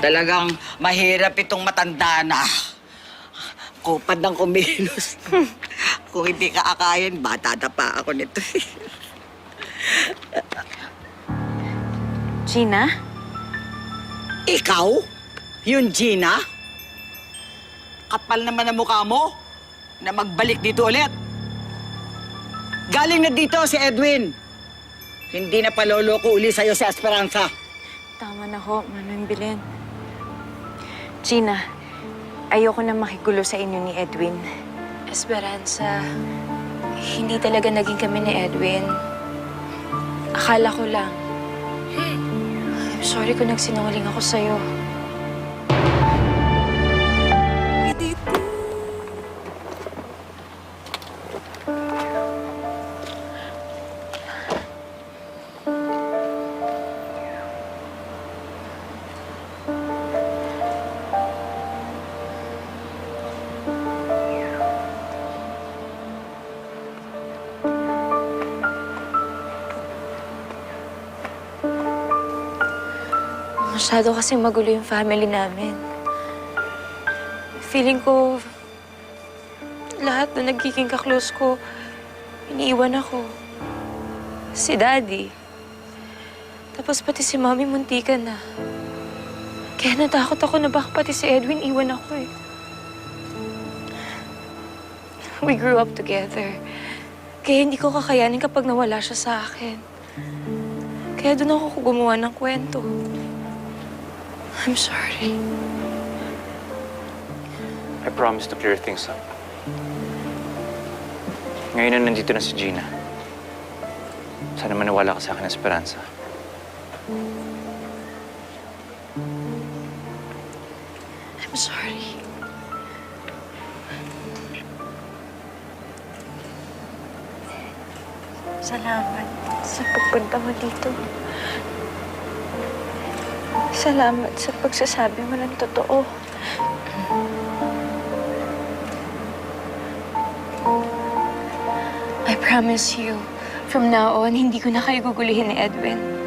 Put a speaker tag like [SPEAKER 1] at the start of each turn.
[SPEAKER 1] Talagang mahirap itong matanda na. Kupad ng kumilos. Kung hindi ka akayin, bata na pa ako nito.
[SPEAKER 2] Gina?
[SPEAKER 1] Ikaw? Yung Gina? Kapal naman ang mukha mo na magbalik dito ulit. Galing na dito si Edwin. Hindi na paloloko uli sa'yo si Esperanza.
[SPEAKER 2] Tama na ho, Manong Belen. Gina, ayoko na makigulo sa inyo ni Edwin.
[SPEAKER 3] Esperanza, hindi talaga naging kami ni Edwin. Akala ko lang. I'm sorry kung nagsinungaling ako sa'yo. Masyado kasi magulo yung family namin. Feeling ko, lahat na nagiging kaklose ko, iniiwan ako. Si Daddy. Tapos pati si Mami muntika na. Kaya natakot ako na baka pati si Edwin iwan ako eh. We grew up together. Kaya hindi ko kakayanin kapag nawala siya sa akin. Kaya doon ako gumawa ng kwento. I'm sorry.
[SPEAKER 4] I promise to clear things up. Ngayon na nandito na si Gina. Sana maniwala ka sa akin, Esperanza.
[SPEAKER 3] I'm sorry.
[SPEAKER 2] Salamat sa pagpunta mo dito. Salamat sa pagsasabi mo ng totoo.
[SPEAKER 3] I promise you, from now on, hindi ko na kayo gugulihin ni Edwin.